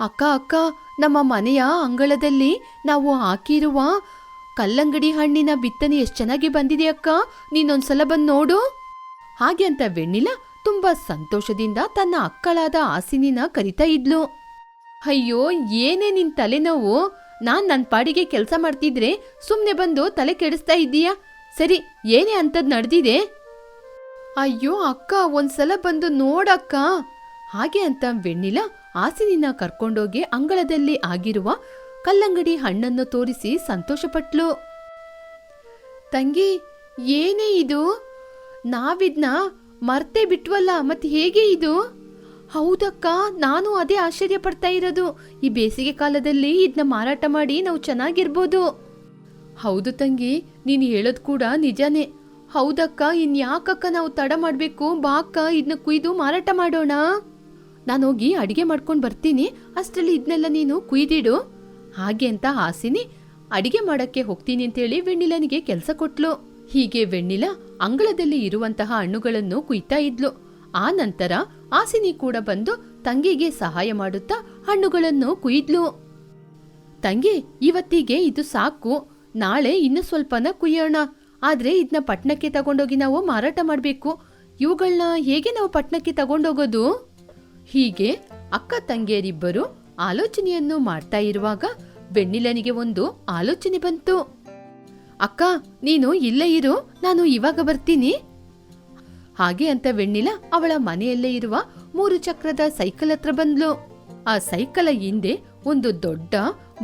ಅಕ್ಕ ಅಕ್ಕ, ನಮ್ಮ ಮನೆಯ ಅಂಗಳದಲ್ಲಿ ನಾವು ಹಾಕಿರುವ ಕಲ್ಲಂಗಡಿ ಹಣ್ಣಿನ ಬಿತ್ತನೆ ಎಷ್ಟು ಚೆನ್ನಾಗಿ ಬಂದಿದೆ ಅಕ್ಕ. ನೀನೊಂದ್ಸಲ ಬಂದು ನೋಡು. ಹಾಗೆ ಅಂತ ವೆಣ್ಣಿಲ ತುಂಬ ಸಂತೋಷದಿಂದ ತನ್ನ ಅಕ್ಕಳಾದ ಆಸಿನಿನ ಕರಿತಾ ಇದ್ಲು. ಅಯ್ಯೋ, ಏನೇ ನಿನ್ ತಲೆನೋವು. ನಾನು ನನ್ನ ಪಾಡಿಗೆ ಕೆಲಸ ಮಾಡ್ತಿದ್ರೆ ಸುಮ್ಮನೆ ಬಂದು ತಲೆ ಕೆಡಿಸ್ತಾ ಇದ್ದೀಯಾ? ಸರಿ, ಏನೇ ಅಂಥದ್ದು ನಡೆದಿದೆ? ಅಯ್ಯೋ, ಅಕ್ಕ, ಒಂದ್ಸಲ ಬಂದು ನೋಡಕ್ಕ. ಹಾಗೆ ಅಂತ ವೆಣ್ಣಿಲ ಆಸಿನಿನ ಕರ್ಕೊಂಡೋಗಿ ಅಂಗಳದಲ್ಲಿ ಆಗಿರುವ ಕಲ್ಲಂಗಡಿ ಹಣ್ಣನ್ನು ತೋರಿಸಿ ಸಂತೋಷಪಟ್ಲು. ತಂಗಿ, ಏನೇ ಇದು? ನಾವಿದ್ನ ಮರ್ತೇ ಬಿಟ್ವಲ್ಲ ಮತ್ತೆ ಹೇಗೆ ಇದು? ಹೌದಕ್ಕ, ನಾನು ಅದೇ ಆಶ್ಚರ್ಯ ಪಡ್ತಾ ಇರೋದು. ಈ ಬೇಸಿಗೆ ಕಾಲದಲ್ಲಿ ಇದನ್ನ ಮಾರಾಟ ಮಾಡಿ ನಾವು ಚೆನ್ನಾಗಿರ್ಬೋದು. ಹೌದು ತಂಗಿ, ನೀನು ಹೇಳೋದು ಕೂಡ ನಿಜಾನೇ. ಹೌದಕ್ಕ, ಇನ್ಯಾಕಕ್ಕ ನಾವು ತಡ ಮಾಡ್ಬೇಕು, ಬಾಕ್ಕ ಇದನ್ನ ಕುಯ್ದು ಮಾರಾಟ ಮಾಡೋಣ? ನಾನು ಹೋಗಿ ಅಡಿಗೆ ಮಾಡ್ಕೊಂಡು ಬರ್ತೀನಿ. ಅಷ್ಟರಲ್ಲಿ ಇದನ್ನೆಲ್ಲ ನೀನು ಕುಯ್ದಿಡು. ಹಾಗೆ ಅಂತ ಹಾಸಿನಿ ಅಡಿಗೆ ಮಾಡಕ್ಕೆ ಹೋಗ್ತೀನಿ ಅಂತೇಳಿ ವೆಣ್ಣಿಲನಿಗೆ ಕೆಲಸ ಕೊಟ್ಲು. ಹೀಗೆ ವೆಣ್ಣಿಲ ಅಂಗಳದಲ್ಲಿ ಇರುವಂತಹ ಹಣ್ಣುಗಳನ್ನು ಕುಯ್ತಾ ಇದ್ಲು. ಆ ನಂತರ ಆಸಿನಿ ಕೂಡ ಬಂದು ತಂಗಿಗೆ ಸಹಾಯ ಮಾಡುತ್ತಾ ಹಣ್ಣುಗಳನ್ನು ಕುಯ್ದ್ಲು. ತಂಗಿ, ಇವತ್ತಿಗೆ ಇದು ಸಾಕು. ನಾಳೆ ಇನ್ನು ಸ್ವಲ್ಪನ ಕುಯ್ಯೋಣ. ಆದ್ರೆ ಇದನ್ನ ಪಟ್ಟಣಕ್ಕೆ ತಗೊಂಡೋಗಿ ನಾವು ಮಾರಾಟ ಮಾಡಬೇಕು. ಇವುಗಳನ್ನ ಹೇಗೆ ನಾವು ಪಟ್ಟಣಕ್ಕೆ ತಗೊಂಡೋಗೋದು? ಹೀಗೆ ಅಕ್ಕ ತಂಗಿಯರಿಬ್ಬರು ಆಲೋಚನೆಯನ್ನು ಮಾಡ್ತಾ ಇರುವಾಗ ಬೆಣ್ಣಿಲನಿಗೆ ಒಂದು ಆಲೋಚನೆ ಬಂತು. ಅಕ್ಕ, ನೀನು ಇಲ್ಲೇ ಇರು, ನಾನು ಇವಾಗ ಬರ್ತೀನಿ. ಹಾಗೆ ಅಂತ ವೆಣ್ಣಿಲ ಅವಳ ಮನೆಯಲ್ಲೇ ಇರುವ ಮೂರು ಚಕ್ರದ ಸೈಕಲ್ ಹತ್ರ ಬಂದ್ಲು. ಆ ಸೈಕಲ ಹಿಂದೆ ಒಂದು ದೊಡ್ಡ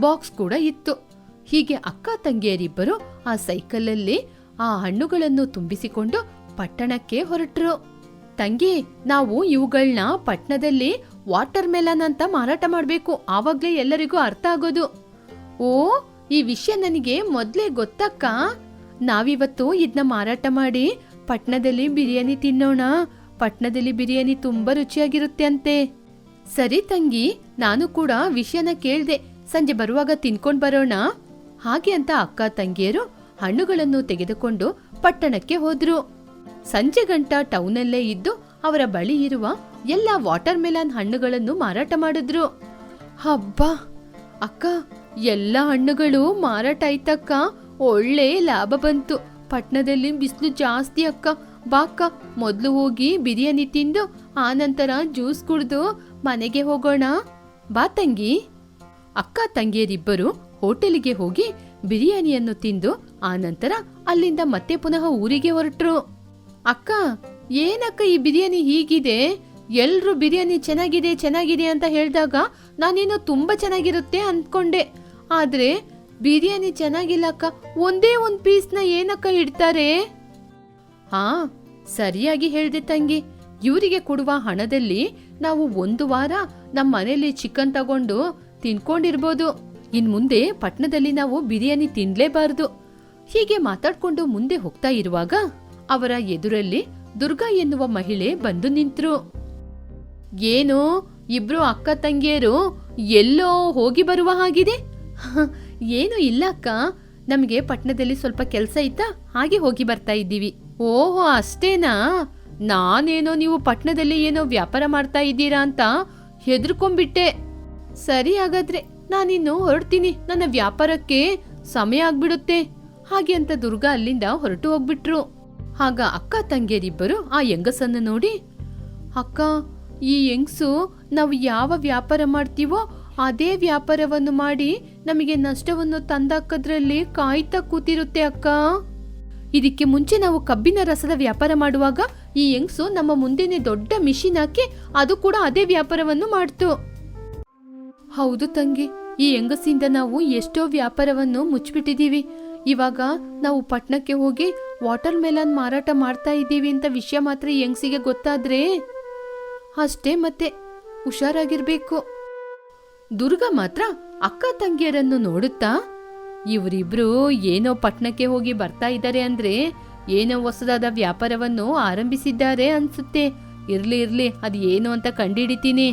ಬಾಕ್ಸ್ ಕೂಡ ಇತ್ತು. ಹೀಗೆ ಅಕ್ಕ ತಂಗಿಯರಿಬ್ಬರು ಆ ಸೈಕಲಲ್ಲಿ ಆ ಹಣ್ಣುಗಳನ್ನು ತುಂಬಿಸಿಕೊಂಡು ಪಟ್ಟಣಕ್ಕೆ ಹೊರಟ್ರು. ತಂಗಿ, ನಾವು ಇವುಗಳನ್ನ ಪಟ್ಟಣದಲ್ಲಿ ವಾಟರ್ ಮೆಲನ್ ಅಂತ ಮಾರಾಟ ಮಾಡಬೇಕು. ಆವಾಗ್ಲೇ ಎಲ್ಲರಿಗೂ ಅರ್ಥ ಆಗೋದು. ಓ, ಈ ವಿಷಯ ನನಗೆ ಮೊದ್ಲೇ ಗೊತ್ತಕ್ಕ? ನಾವಿವತ್ತು ಇದನ್ನ ಮಾರಾಟ ಮಾಡಿ ಪಟ್ನದಲ್ಲಿ ಬಿರಿಯಾನಿ ತಿನ್ನೋಣ. ಪಟ್ನದಲ್ಲಿ ಬಿರಿಯಾನಿ ತುಂಬಾ ರುಚಿಯಾಗಿರುತ್ತೆ ಅಂತೆ ಸರಿ ತಂಗಿ, ನಾನು ಕೂಡ ವಿಷಯನ ಕೇಳ್ದೆ. ಸಂಜೆ ಬರುವಾಗ ತಿನ್ಕೊಂಡ್ ಬರೋಣ. ಹಾಗೆ ಅಂತ ಅಕ್ಕ ತಂಗಿಯರು ಹಣ್ಣುಗಳನ್ನು ತೆಗೆದುಕೊಂಡು ಪಟ್ಟಣಕ್ಕೆ ಹೋದ್ರು. ಸಂಜೆ ಗಂಟ ಟೌನಲ್ಲೇ ಇದ್ದು ಅವರ ಬಳಿ ಇರುವ ಎಲ್ಲ ವಾಟರ್ ಮೆಲನ್ ಹಣ್ಣುಗಳನ್ನು ಮಾರಾಟ ಮಾಡಿದ್ರು. ಹಬ್ಬ! ಅಕ್ಕ, ಎಲ್ಲ ಹಣ್ಣುಗಳು ಮಾರಾಟ ಆಯ್ತಕ್ಕ. ಒಳ್ಳೆ ಲಾಭ ಬಂತು. ಪಟ್ನದಲ್ಲಿ ಬಿಸಿಲು ಜಾಸ್ತಿ ಅಕ್ಕ. ಬಾಕ್ಕ ಮೊದಲು ಹೋಗಿ ಬಿರಿಯಾನಿ ತಿಂದು ಆನಂತರ ಜ್ಯೂಸ್ ಕುಡಿದು ಮನೆಗೆ ಹೋಗೋಣ. ಬಾ ತಂಗಿ. ಅಕ್ಕ, ತಂಗಿಯರಿಬ್ಬರು ಹೋಟೆಲಿಗೆ ಹೋಗಿ ಬಿರಿಯಾನಿಯನ್ನು ತಿಂದು ಆನಂತರ ಅಲ್ಲಿಂದ ಮತ್ತೆ ಪುನಃ ಊರಿಗೆ ಹೊರಟ್ರು. ಅಕ್ಕ, ಏನಕ್ಕ ಈ ಬಿರಿಯಾನಿ ಹೀಗಿದೆ? ಎಲ್ರು ಬಿರಿಯಾನಿ ಚೆನ್ನಾಗಿದೆ ಚೆನ್ನಾಗಿದೆ ಅಂತ ಹೇಳಿದಾಗ ನಾನೇನೋ ತುಂಬಾ ಚೆನ್ನಾಗಿರುತ್ತೆ ಅಂದ್ಕೊಂಡೆ. ಆದ್ರೆ ಬಿರಿಯಾನಿ ಚೆನ್ನಾಗಿಲ್ಲ ಅಕ್ಕ, ಒಂದೇ ಒಂದ್ ಪೀಸ್ನ ಏನಕ್ಕ ಇಡ್ತಾರೆ? ಹಾ, ಸರಿಯಾಗಿ ಹೇಳಿದೆ ತಂಗಿ. ಇವರಿಗೆ ಕೊಡುವ ಹಣದಲ್ಲಿ ನಾವು ಒಂದು ವಾರ ನಮ್ಮ ಮನೆಯಲ್ಲಿ ಚಿಕನ್ ತಗೊಂಡು ತಿನ್ಕೊಂಡಿರ್ಬೋದು. ಇನ್ ಮುಂದೆ ಪಟ್ಟಣದಲ್ಲಿ ನಾವು ಬಿರಿಯಾನಿ ತಿನ್ಲೇಬಾರದು. ಹೀಗೆ ಮಾತಾಡ್ಕೊಂಡು ಮುಂದೆ ಹೋಗ್ತಾ ಇರುವಾಗ ಅವರ ಎದುರಲ್ಲಿ ದುರ್ಗಾ ಎನ್ನುವ ಮಹಿಳೆ ಬಂದು ನಿಂತರು. ಏನು, ಇಬ್ರು ಅಕ್ಕ ತಂಗಿಯರು ಎಲ್ಲೋ ಹೋಗಿ ಬರುವ ಹಾಗಿದೆ? ಏನು ಇಲ್ಲ ಅಕ್ಕ. ನಮಗೆ ಪಟ್ಟಣದಲ್ಲಿ ಸ್ವಲ್ಪ ಕೆಲಸ ಇತ್ತಾ, ಹಾಗೆ ಹೋಗಿ ಬರ್ತಾ ಇದ್ದೀವಿ. ಓಹೋ, ಅಷ್ಟೇನಾ? ನಾನೇನೋ ನೀವು ಪಟ್ಟಣದಲ್ಲಿ ಏನೋ ವ್ಯಾಪಾರ ಮಾಡ್ತಾ ಇದ್ದೀರಾ ಅಂತ ಹೆದರ್ಕೊಂಡ್ಬಿಟ್ಟೆ. ಸರಿ ಹಾಗಾದ್ರೆ, ನಾನಿನ್ನು ಹೊರಡ್ತೀನಿ. ನನ್ನ ವ್ಯಾಪಾರಕ್ಕೆ ಸಮಯ ಆಗ್ಬಿಡುತ್ತೆ. ಹಾಗೆ ಅಂತ ದುರ್ಗಾ ಅಲ್ಲಿಂದ ಹೊರಟು ಹೋಗ್ಬಿಟ್ರು. ಆಗ ಅಕ್ಕ ತಂಗಿಯರಿಬ್ಬರು ಆ ಹೆಂಗಸನ್ನು ನೋಡಿ, ಅಕ್ಕ, ಈ ಹೆಂಗಸು ನಾವು ಯಾವ ವ್ಯಾಪಾರ ಮಾಡ್ತೀವೋ ಅದೇ ವ್ಯಾಪಾರವನ್ನು ಮಾಡಿ ನಮಗೆ ನಷ್ಟವನ್ನು ತಂದಾಕದ್ರಲ್ಲಿ ಕಾಯ್ತಾ ಕೂತಿರುತ್ತೆ, ಅಕ್ಕ. ಇದಕ್ಕೆ ಮುಂಚೆ ನಾವು ಕಬ್ಬಿನ ರಸದ ವ್ಯಾಪಾರ ಮಾಡುವಾಗ ಈ ಹೆಂಗಸು ನಮ್ಮ ಮುಂದೆನೆ ದೊಡ್ಡ ಮಿಷಿನ್ ಹಾಕಿ ಅದು ಕೂಡ ಅದೇ ವ್ಯಾಪಾರವನ್ನು ಮಾಡ್ತು. ಹೌದು ತಂಗಿ, ಈ ಹೆಂಗಸಿಂದ ನಾವು ಎಷ್ಟೋ ವ್ಯಾಪಾರವನ್ನು ಮುಚ್ಚಿಬಿಟ್ಟಿದ್ದೀವಿ. ಇವಾಗ ನಾವು ಪಟ್ಟಣಕ್ಕೆ ಹೋಗಿ ವಾಟರ್ ಮೆಲನ್ ಮಾರಾಟ ಮಾಡ್ತಾ ಇದ್ದೀವಿ ಅಂತ ವಿಷಯ ಮಾತ್ರ ಯಂಗ್ಸಿಗೆ ಗೊತ್ತಾದ್ರೆ? ಅಷ್ಟೇ ಮತ್ತೆ ಹುಷಾರಾಗಿರ್ಬೇಕು. ದುರ್ಗ ಮಾತ್ರ ಅಕ್ಕ ತಂಗಿಯರನ್ನು ನೋಡುತ್ತಾ? ಇವರಿಬ್ರು ಏನೋ ಪಟ್ಟಣಕ್ಕೆ ಹೋಗಿ ಬರ್ತಾ ಇದ್ದಾರೆ ಅಂದ್ರೆ ಏನೋ ಹೊಸದಾದ ವ್ಯಾಪಾರವನ್ನು ಆರಂಭಿಸಿದ್ದಾರೆ ಅನ್ಸುತ್ತೆ. ಇರ್ಲಿ ಇರ್ಲಿ, ಅದು ಏನು ಅಂತ ಕಂಡಿಡಿತೀನಿ.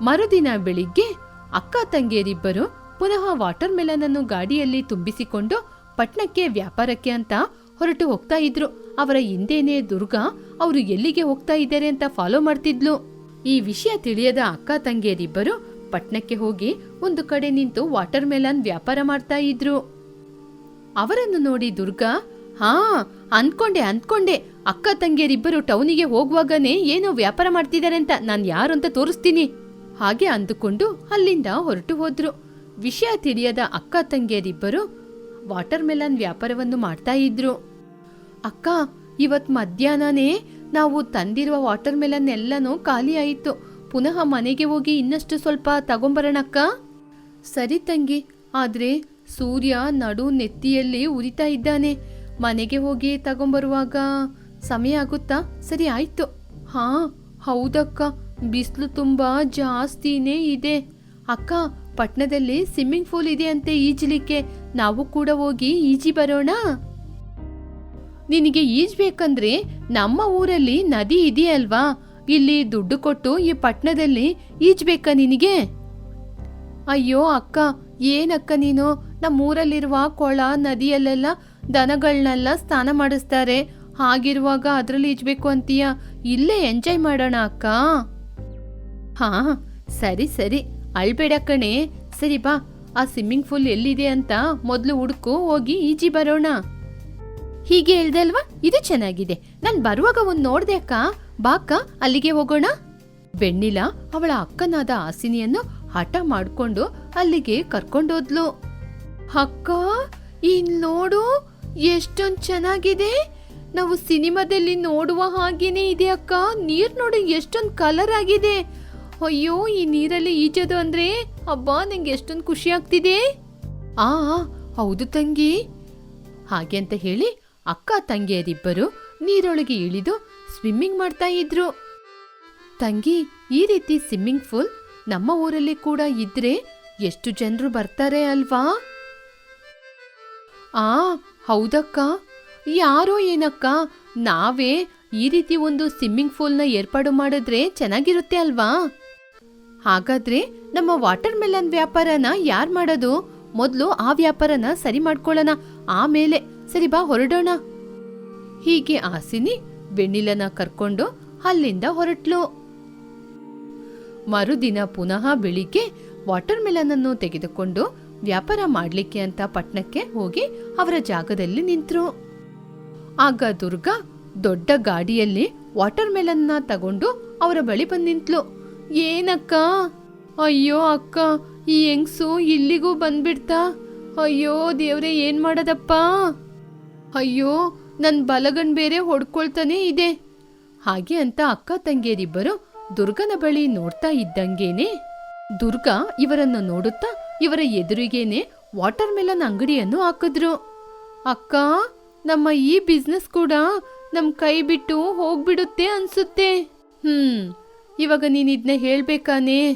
ಮರುದಿನ ಬೆಳಿಗ್ಗೆ ಅಕ್ಕ ತಂಗಿಯರಿಬ್ಬರು ಪುನಃ ವಾಟರ್ ಮೆಲನ್ ಅನ್ನು ಗಾಡಿಯಲ್ಲಿ ತುಂಬಿಸಿಕೊಂಡು ಪಟ್ಟಣಕ್ಕೆ ವ್ಯಾಪಾರಕ್ಕೆ ಅಂತ ಹೊರಟು ಹೋಗ್ತಾ ಇದ್ರು. ಅವರ ಹಿಂದೇನೆ ದುರ್ಗಾ ಅವರು ಎಲ್ಲಿಗೆ ಹೋಗ್ತಾ ಇದ್ದಾರೆ ಅಂತ ಫಾಲೋ ಮಾಡ್ತಿದ್ಲು. ಈ ವಿಷಯ ತಿಳಿಯದ ಅಕ್ಕ ತಂಗಿಯರಿಬ್ಬರು ಪಟ್ನಕ್ಕೆ ಹೋಗಿ ಒಂದು ಕಡೆ ನಿಂತು ವಾಟರ್ ಮೆಲನ್ ವ್ಯಾಪಾರ ಮಾಡ್ತಾ ಇದ್ರು. ಅವರನ್ನು ನೋಡಿ ದುರ್ಗಾ, ಹಾ, ಅನ್ಕೊಂಡೆ ಅನ್ಕೊಂಡೆ. ಅಕ್ಕ ತಂಗಿಯರಿಬ್ಬರು ಟೌನಿಗೆ ಹೋಗುವಾಗನೇ ಏನೋ ವ್ಯಾಪಾರ ಮಾಡ್ತಿದ್ದಾರೆ ಅಂತ ನಾನು ಯಾರು ಅಂತ ತೋರಿಸ್ತೀನಿ. ಹಾಗೆ ಅಂದುಕೊಂಡು ಅಲ್ಲಿಂದ ಹೊರಟು ಹೋದ್ರು. ವಿಷಯ ತಿಳಿಯದ ಅಕ್ಕ ತಂಗಿಯರಿಬ್ಬರು ವಾಟರ್ ಮೆಲನ್ ವ್ಯಾಪಾರವನ್ನು ಮಾಡ್ತಾ ಇದ್ರು. ಅಕ್ಕ, ಇವತ್ ಮಧ್ಯಾಹ್ನನೇ ನಾವು ತಂದಿರುವ ವಾಟರ್ ಮೆಲನ್ ಎಲ್ಲನೂ ಖಾಲಿ ಆಯಿತು. ಪುನಃ ಮನೆಗೆ ಹೋಗಿ ಇನ್ನಷ್ಟು ಸ್ವಲ್ಪ ತಗೊಂಬರೋಣಕ್ಕ ಸರಿ ತಂಗಿ, ಆದ್ರೆ ಸೂರ್ಯ ನಡು ನೆತ್ತಿಯಲ್ಲಿ ಉರಿತಾ ಇದ್ದಾನೆ. ಮನೆಗೆ ಹೋಗಿ ತಗೊಂಬರುವಾಗ ಸಮಯ ಆಗುತ್ತಾ? ಸರಿ, ಆಯ್ತು. ಹಾ, ಹೌದಕ್ಕ, ಬಿಸಿಲು ತುಂಬಾ ಜಾಸ್ತಿನೇ ಇದೆ. ಅಕ್ಕ ಪಟ್ಟಣದಲ್ಲಿ ಸ್ವಿಮ್ಮಿಂಗ್ ಪೂಲ್ ಇದೆ ಅಂತೆ ಈಜಲಿಕ್ಕೆ. ನಾವು ಕೂಡ ಹೋಗಿ ಈಜಿ ಬರೋಣ. ನಿನಗೆ ಈಜ್ಬೇಕಂದ್ರೆ ನಮ್ಮ ಊರಲ್ಲಿ ನದಿ ಇದೆಯಲ್ವಾ? ಇಲ್ಲಿ ದುಡ್ಡು ಕೊಟ್ಟು ಈ ಪಟ್ಟಣದಲ್ಲಿ ಈಜ್ಬೇಕಾ ನಿನಗೆ? ಅಯ್ಯೋ ಅಕ್ಕ, ಏನಕ್ಕ ನೀನು? ನಮ್ಮೂರಲ್ಲಿರುವ ಕೊಳ, ನದಿಯಲ್ಲೆಲ್ಲ ದನಗಳನ್ನೆಲ್ಲ ಸ್ನಾನ ಮಾಡಿಸ್ತಾರೆ. ಹಾಗಿರುವಾಗ ಅದರಲ್ಲಿ ಈಜ್ಬೇಕು ಅಂತೀಯ? ಇಲ್ಲೇ ಎಂಜಾಯ್ ಮಾಡೋಣ ಅಕ್ಕ. ಹಾ, ಸರಿ ಸರಿ. ಅಳ್ಬೇಡ ಕಣೆ. ಸರಿ ಬಾ, ಆ ಸ್ವಿಮ್ಮಿಂಗ್ ಪೂಲ್ ಎಲ್ಲಿದೆ ಅಂತ ಮೊದಲು ಹುಡುಕು ಹೋಗಿ ಈಜಿ ಬರೋಣ. ಹೀಗೆ ಹೇಳ್ದೆ ಅಲ್ವಾ? ಇದು ಚೆನ್ನಾಗಿದೆ. ನಾನು ಬರುವಾಗ ಒಂದ್ ನೋಡ್ದೆ ಅಕ್ಕ. ಬಾಕ್ಕ ಅಲ್ಲಿಗೆ ಹೋಗೋಣ. ಬೆಣ್ಣಿಲ ಅವಳ ಅಕ್ಕನಾದ ಆಸಿನಿಯನ್ನು ಹಠ ಮಾಡ್ಕೊಂಡು ಅಲ್ಲಿಗೆ ಕರ್ಕೊಂಡೋದ್ಲು ಅಕ್ಕ ಇನ್ ನೋಡು, ಎಷ್ಟೊಂದ್ ಚೆನ್ನಾಗಿದೆ. ನಾವು ಸಿನಿಮಾದಲ್ಲಿ ನೋಡುವ ಹಾಗೇನೆ ಇದೆ ಅಕ್ಕ. ನೀರ್ ನೋಡಿ ಎಷ್ಟೊಂದ್ ಕಲರ್ ಆಗಿದೆ. ಅಯ್ಯೋ, ಈ ನೀರಲ್ಲಿ ಈಜೋದು ಅಂದ್ರೆ ಅಬ್ಬಾ, ನಂಗೆ ಎಷ್ಟೊಂದ್ ಖುಷಿ ಆಗ್ತಿದೆ. ಆ, ಹೌದು ತಂಗಿ. ಹಾಗೆ ಅಂತ ಹೇಳಿ ಅಕ್ಕ ತಂಗಿಯರಿಬ್ಬರು ನೀರೊಳಗೆ ಇಳಿದು ಸ್ವಿಮ್ಮಿಂಗ್ ಮಾಡ್ತಾ ಇದ್ರು. ತಂಗಿ, ಈ ರೀತಿ ಸ್ವಿಮ್ಮಿಂಗ್ ಪೂಲ್ ನಮ್ಮ ಊರಲ್ಲಿ ಕೂಡ ಇದ್ರೆ ಎಷ್ಟು ಜನರು ಬರ್ತಾರೆ ಅಲ್ವಾ? ಆ, ಹೌದಕ್ಕ. ಯಾರೋ ಏನಕ್ಕ, ನಾವೇ ಈ ರೀತಿ ಒಂದು ಸ್ವಿಮ್ಮಿಂಗ್ ಪೂಲ್ನ ಏರ್ಪಾಡು ಮಾಡಿದ್ರೆ ಚೆನ್ನಾಗಿರುತ್ತೆ ಅಲ್ವಾ? ಹಾಗಾದ್ರೆ ನಮ್ಮ ವಾಟರ್ ಮೆಲನ್ ವ್ಯಾಪಾರನ ಯಾರ್ ಮಾಡೋದು? ಮೊದಲು ಆ ವ್ಯಾಪಾರನ ಸರಿ ಮಾಡ್ಕೊಳ್ಳೋಣ. ಆಮೇಲೆ ಸರಿ, ಬಾ ಹೊರಡೋಣ. ಹೀಗೆ ಆಸಿನಿ ಬೆಣ್ಣಿಲನ ಕರ್ಕೊಂಡು ಅಲ್ಲಿಂದ ಹೊರಟ್ಲು. ಮರುದಿನ ಪುನಃ ಬೆಳಿಗ್ಗೆ ವಾಟರ್ ಮೆಲನ್ ಅನ್ನು ತೆಗೆದುಕೊಂಡು ವ್ಯಾಪಾರ ಮಾಡಲಿಕ್ಕೆ ಅಂತ ಪಟ್ಟಣಕ್ಕೆ ಹೋಗಿ ಅವರ ಜಾಗದಲ್ಲಿ ನಿಂತರು. ಆಗ ದುರ್ಗಾ ದೊಡ್ಡ ಗಾಡಿಯಲ್ಲಿ ವಾಟರ್ ಮೆಲನ್ನ ತಗೊಂಡು ಅವರ ಬಳಿ ಬಂದು ನಿಂತ್ಲು. ಏನಕ್ಕ? ಅಯ್ಯೋ ಅಕ್ಕ, ಈ ಹೆಂಗ್ಸು ಇಲ್ಲಿಗೂ ಬಂದ್ಬಿಡ್ತಾ? ಅಯ್ಯೋ ದೇವ್ರೆ, ಏನ್ ಮಾಡದಪ್ಪ? ಅಯ್ಯೋ ನನ್ನ ಬಲಗಣ್ ಬೇರೆ ಹೊಡ್ಕೊಳ್ತಾನೆ ಇದೆ. ಹಾಗೆ ಅಂತ ಅಕ್ಕ ತಂಗಿಯರಿಬ್ಬರು ದುರ್ಗನ ಬಳಿ ನೋಡ್ತಾ ಇದ್ದಂಗೇನೆ. ದುರ್ಗಾ ಇವರನ್ನು ನೋಡುತ್ತಾ ಇವರ ಎದುರಿಗೇನೆ ವಾಟರ್ ಮೆಲನ್ ಅಂಗಡಿಯನ್ನು ಹಾಕಿದ್ರು. ಅಕ್ಕ, ನಮ್ಮ ಈ ಬಿಸ್ನೆಸ್ ಕೂಡ ನಮ್ ಕೈ ಬಿಟ್ಟು ಹೋಗ್ಬಿಡುತ್ತೆ ಅನ್ಸುತ್ತೆ. ಹ್ಮ್, ಇವಾಗ ನೀನ್ ಇದನ್ನ ಹೇಳ್ಬೇಕಾನೆ.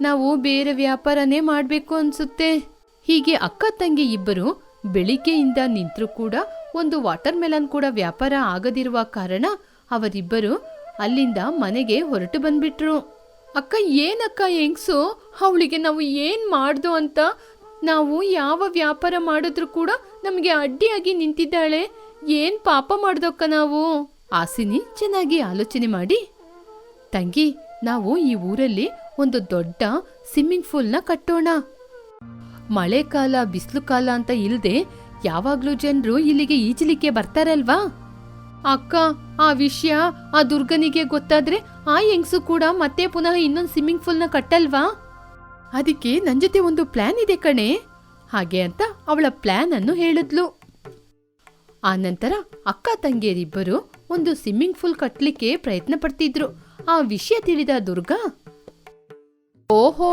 ನಾವು ಬೇರೆ ವ್ಯಾಪಾರನೇ ಮಾಡ್ಬೇಕು ಅನ್ಸುತ್ತೆ. ಹೀಗೆ ಅಕ್ಕ ತಂಗಿ ಇಬ್ಬರು ಬೆಳಿಗ್ಗೆಯಿಂದ ನಿಂತರೂ ಕೂಡ ಒಂದು ವಾಟರ್ ಮೆಲನ್ ಕೂಡ ವ್ಯಾಪಾರ ಆಗದಿರುವ ಕಾರಣ ಅವರಿಬ್ಬರು ಅಲ್ಲಿಂದ ಮನೆಗೆ ಹೊರಟು ಬಂದ್ಬಿಟ್ರು. ಅಕ್ಕ, ಏನಕ್ಕ ಹೆಂಗ್ಸು? ಅವಳಿಗೆ ನಾವು ಏನ್ ಮಾಡ್ದು ಅಂತ? ನಾವು ಯಾವ ವ್ಯಾಪಾರ ಮಾಡಿದ್ರು ಕೂಡ ನಮಗೆ ಅಡ್ಡಿಯಾಗಿ ನಿಂತಿದ್ದಾಳೆ. ಏನ್ ಪಾಪ ಮಾಡ್ದಕ್ಕ ನಾವು? ಆಸಿನಿ ಚೆನ್ನಾಗಿ ಆಲೋಚನೆ ಮಾಡಿ, ತಂಗಿ, ನಾವು ಈ ಊರಲ್ಲಿ ಒಂದು ದೊಡ್ಡ ಸ್ವಿಮ್ಮಿಂಗ್ ಪೂಲ್ನ ಕಟ್ಟೋಣ. ಮಳೆಕಾಲ ಬಿಸಿಲು ಕಾಲ ಅಂತ ಇಲ್ದೆ ಯಾವಾಗ್ಲೂ ಜನರು ಇಲ್ಲಿಗೆ ಈಜಲಿಕ್ಕೆ ಬರ್ತಾರಲ್ವಾ? ಅಕ್ಕ, ಆ ವಿಷಯ ಆ ದುರ್ಗನಿಗೆ ಗೊತ್ತಾದ್ರೆ ಆ ಹೆಂಗ್ಸು ಕೂಡ ಮತ್ತೆ ಪುನಃ ಇನ್ನೊಂದು ಸ್ವಿಮ್ಮಿಂಗ್ ಪೂಲ್ನ ಕಟ್ಟಲ್ವಾ? ಅದಕ್ಕೆ ನನ್ನ ಜೊತೆ ಒಂದು ಪ್ಲಾನ್ ಇದೆ ಕಣೆ. ಹಾಗೆ ಅಂತ ಅವಳ ಪ್ಲಾನ್ ಅನ್ನು ಹೇಳಿದ್ಲು. ಆ ನಂತರ ಅಕ್ಕ ತಂಗಿಯರಿಬ್ಬರು ಒಂದು ಸ್ವಿಮ್ಮಿಂಗ್ ಪೂಲ್ ಕಟ್ಟಲಿಕ್ಕೆ ಪ್ರಯತ್ನ ಪಡ್ತಿದ್ರು. ಆ ವಿಷಯ ತಿಳಿದ ದುರ್ಗಾ, ಓಹೋ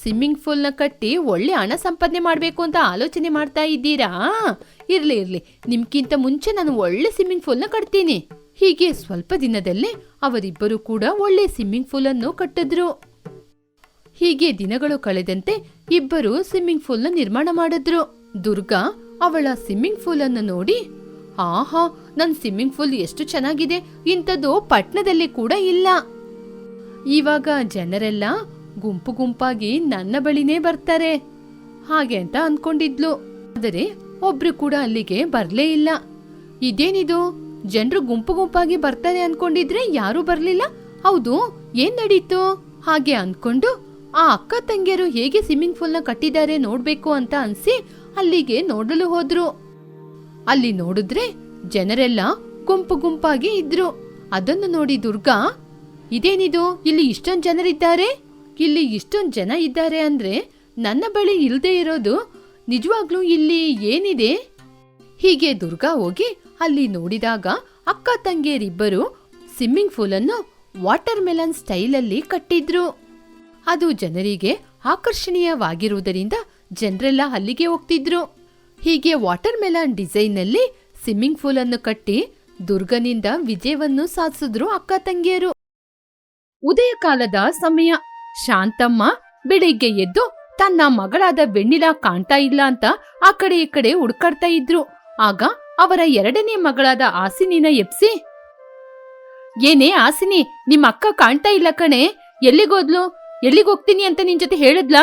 ಸ್ವಿಮ್ಮಿಂಗ್ ಪೂಲ್ನ ಕಟ್ಟಿ ಒಳ್ಳೆ ಹಣ ಸಂಪಾದನೆ ಮಾಡಬೇಕು ಅಂತ ಆಲೋಚನೆ ಮಾಡ್ತಾ ಇದ್ದೀರಾ? ಇರ್ಲಿ ಇರ್ಲಿ. ನಿಮ್ಗಿಂತ ಮುಂಚೆ ನಾನು ಒಳ್ಳೆ ಸ್ವಿಮ್ಮಿಂಗ್ ಪೂಲ್ನ ಕಟ್ತೀನಿ. ಹೀಗೆ ಸ್ವಲ್ಪ ದಿನದಲ್ಲೇ ಅವರಿಬ್ಬರು ಕೂಡ ಒಳ್ಳೆ ಸ್ವಿಮ್ಮಿಂಗ್ ಪೂಲ್ ಅನ್ನು ಕಟ್ಟಿದ್ರು. ಹೀಗೆ ದಿನಗಳು ಕಳೆದಂತೆ ಇಬ್ಬರು ಸ್ವಿಮ್ಮಿಂಗ್ ಪೂಲ್ನ ನಿರ್ಮಾಣ ಮಾಡಿದ್ರು. ದುರ್ಗಾ ಅವಳ ಸ್ವಿಮ್ಮಿಂಗ್ ಪೂಲ್ ಅನ್ನು ನೋಡಿ, ಆಹಾ ನನ್ನ ಸ್ವಿಮ್ಮಿಂಗ್ ಪೂಲ್ ಎಷ್ಟು ಚೆನ್ನಾಗಿದೆ. ಇಂಥದ್ದು ಪಟ್ಟಣದಲ್ಲಿ ಕೂಡ ಇಲ್ಲ. ಇವಾಗ ಜನರೆಲ್ಲ ಗುಂಪು ಗುಂಪಾಗಿ ನನ್ನ ಬಳಿನೇ ಬರ್ತಾರೆ. ಹಾಗೆ ಅಂತ ಅನ್ಕೊಂಡಿದ್ಲು ಆದರೆ ಒಬ್ರು ಕೂಡ ಅಲ್ಲಿಗೆ ಬರ್ಲೇ ಇಲ್ಲ. ಇದೇನಿದು? ಜನರು ಗುಂಪು ಗುಂಪಾಗಿ ಬರ್ತಾರೆ ಅನ್ಕೊಂಡಿದ್ರೆ ಯಾರೂ ಬರ್ಲಿಲ್ಲ? ಹೌದು, ಏನ್ ನಡೀತು? ಹಾಗೆ ಅನ್ಕೊಂಡು ಆ ಅಕ್ಕ ತಂಗಿಯರು ಹೇಗೆ ಸ್ವಿಮ್ಮಿಂಗ್ ಪೂಲ್ನ ಕಟ್ಟಿದ್ದಾರೆ ನೋಡ್ಬೇಕು ಅಂತ ಅನ್ಸಿ ಅಲ್ಲಿಗೆ ನೋಡಲು ಹೋದ್ರು. ಅಲ್ಲಿ ನೋಡಿದ್ರೆ ಜನರೆಲ್ಲ ಗುಂಪು ಗುಂಪಾಗಿ ಇದ್ರು. ಅದನ್ನು ನೋಡಿ ದುರ್ಗಾ, ಇದೇನಿದು? ಇಲ್ಲಿ ಇಷ್ಟೊಂದು ಜನರಿದ್ದಾರೆ? ಇಲ್ಲಿ ಇಷ್ಟೊಂದು ಜನ ಇದ್ದಾರೆ ಅಂದ್ರೆ ನನ್ನ ಬಳಿ ಇಲ್ದೇ ಇರೋದು ನಿಜವಾಗ್ಲೂ ಇಲ್ಲಿ ಏನಿದೆ? ಹೀಗೆ ದುರ್ಗಾ ಹೋಗಿ ಅಲ್ಲಿ ನೋಡಿದಾಗ ಅಕ್ಕ ತಂಗಿಯರಿಬ್ಬರು ಸ್ವಿಮ್ಮಿಂಗ್ ಪೂಲ್ ಅನ್ನು ವಾಟರ್ ಮೆಲನ್ ಸ್ಟೈಲಲ್ಲಿ ಕಟ್ಟಿದ್ರು. ಅದು ಜನರಿಗೆ ಆಕರ್ಷಣೀಯವಾಗಿರುವುದರಿಂದ ಜನರೆಲ್ಲ ಅಲ್ಲಿಗೆ ಹೋಗ್ತಿದ್ರು. ಹೀಗೆ ವಾಟರ್ ಮೆಲನ್ ಡಿಸೈನ್ನಲ್ಲಿ ಸ್ವಿಮ್ಮಿಂಗ್ ಪೂಲ್ ಅನ್ನು ಕಟ್ಟಿ ದುರ್ಗನಿಂದ ವಿಜಯವನ್ನು ಸಾಧಿಸಿದ್ರು ಅಕ್ಕ ತಂಗಿಯರು. ಉದಯ ಕಾಲದ ಸಮಯ. ಶಾಂತಮ್ಮ ಬೆಳಿಗ್ಗೆ ಎದ್ದು ತನ್ನ ಮಗಳಾದ ಬೆಣ್ಣಿಲ ಕಾಣ್ತಾ ಇಲ್ಲ ಅಂತ ಆ ಕಡೆ ಈ ಕಡೆ ಹುಡ್ಕಾಡ್ತಾ ಇದ್ರು. ಆಗ ಅವರ ಎರಡನೇ ಮಗಳಾದ ಆಸಿನಿನ ಎಪ್ಸಿ, ಏನೇ ಆಸಿನಿ, ನಿಮ್ಮ ಅಕ್ಕ ಕಾಣ್ತಾ ಇಲ್ಲ ಕಣೆ ಎಲ್ಲಿಗೋದ್ಲು ಎಲ್ಲಿಗೋಗ್ತೀನಿ ಅಂತ ನಿನ್ ಜೊತೆ ಹೇಳಿದ್ಲಾ?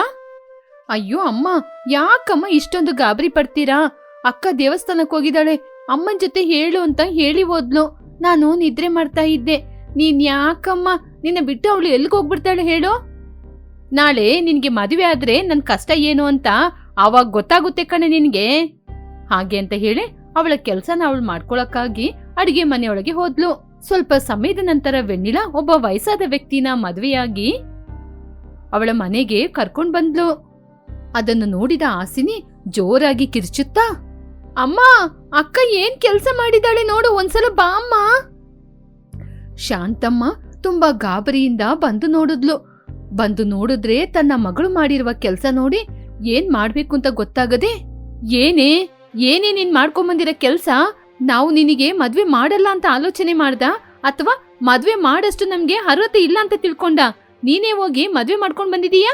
ಅಯ್ಯೋ ಅಮ್ಮ, ಯಾಕಮ್ಮ ಇಷ್ಟೊಂದು ಗಾಬರಿ ಪಡ್ತೀರಾ? ಅಕ್ಕ ದೇವಸ್ಥಾನಕ್ಕೆ ಹೋಗಿದ್ದಾಳೆ, ಅಮ್ಮನ್ ಜೊತೆ ಹೇಳು ಅಂತ ಹೇಳಿ ಹೋದ್ಲು. ನಾನು ನಿದ್ರೆ ಮಾಡ್ತಾ ಇದ್ದೆ. ನೀನ್ ಯಾಕಮ್ಮ, ನಿನ್ನ ಬಿಟ್ಟು ಅವಳು ಎಲ್ಲಿಗೆ ಹೋಗ್ಬಿಡ್ತಾಳೆ ಹೇಳು? ನಾಳೆ ನಿನಗೆ ಮದುವೆ ಆದ್ರೆ ನನ್ನ ಕಷ್ಟ ಏನು ಅಂತ ಆವಾಗ ಗೊತ್ತಾಗುತ್ತೆ ಕಣೆ ನಿನಗೆ. ಹಾಗೆ ಅಂತ ಹೇಳಿ ಅವಳ ಕೆಲಸನ ಅವಳು ಮಾಡ್ಕೊಳಕ್ಕಾಗಿ ಅಡಿಗೆ ಮನೆಯೊಳಗೆ ಹೋದ್ಲು. ಸ್ವಲ್ಪ ಸಮಯದ ನಂತರ ವೆಣ್ಣಿಲ ಒಬ್ಬ ವಯಸ್ಸಾದ ವ್ಯಕ್ತಿನ ಮದುವೆಯಾಗಿ ಅವಳ ಮನೆಗೆ ಕರ್ಕೊಂಡ್ ಬಂದ್ಲು. ಅದನ್ನು ನೋಡಿದ ಆಸಿನಿ ಜೋರಾಗಿ ಕಿರ್ಚುತ್ತಾ, ಅಮ್ಮ, ಅಕ್ಕ ಏನ್ ಕೆಲಸ ಮಾಡಿದಾಳೆ ನೋಡು, ಒಂದ್ಸಲ ಬಾ ಅಮ್ಮ. ಶಾಂತಮ್ಮ ತುಂಬಾ ಗಾಬರಿಯಿಂದ ಬಂದು ನೋಡಿದ್ಲು. ಬಂದು ನೋಡಿದ್ರೆ ತನ್ನ ಮಗಳು ಮಾಡಿರುವ ಕೆಲಸ ನೋಡಿ ಏನ್ ಮಾಡ್ಬೇಕು ಅಂತ ಗೊತ್ತಾಗದೆ, ಏನೇ ಏನೇ ನೀನ್ ಮಾಡ್ಕೊಂಬಂದಿರೋ ಕೆಲ್ಸ ನಾವು ನಿನಗೆ ಮದ್ವೆ ಮಾಡಲ್ಲ ಅಂತ ಆಲೋಚನೆ ಮಾಡ್ದ ಅಥವಾ ಮದ್ವೆ ಮಾಡಷ್ಟು ನಮ್ಗೆ ಅರ್ಹತೆ ಇಲ್ಲ ಅಂತ ತಿಳ್ಕೊಂಡ ನೀನೇ ಹೋಗಿ ಮದ್ವೆ ಮಾಡ್ಕೊಂಡ್ ಬಂದಿದೀಯಾ?